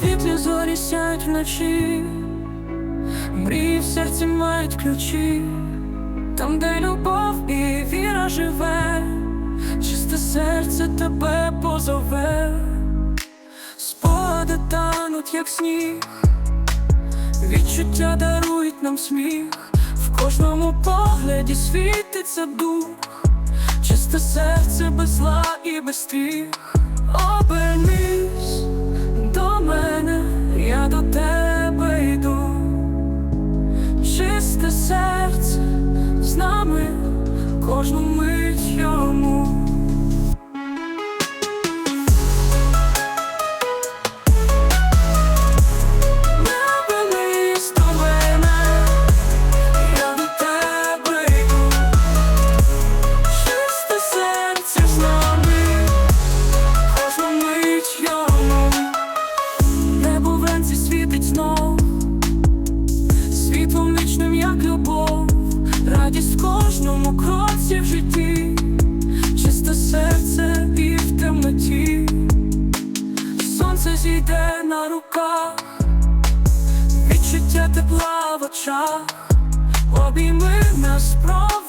Світлі зорі сяють вночі, мрії в серці мають ключі, там, де любов і віра живе, чисте серце тебе позове, спогади тануть, як сніг, відчуття дарують нам сміх, в кожному погляді світиться дух, чисте серце без зла і без стріх. Обернись серце з нами кожну мить йому. Не обернись любов Радість кожному кроці в житті. Чисте серце і в темноті. Сонце зійде на руках. Відчуття тепла в очах. Обійми нас проведе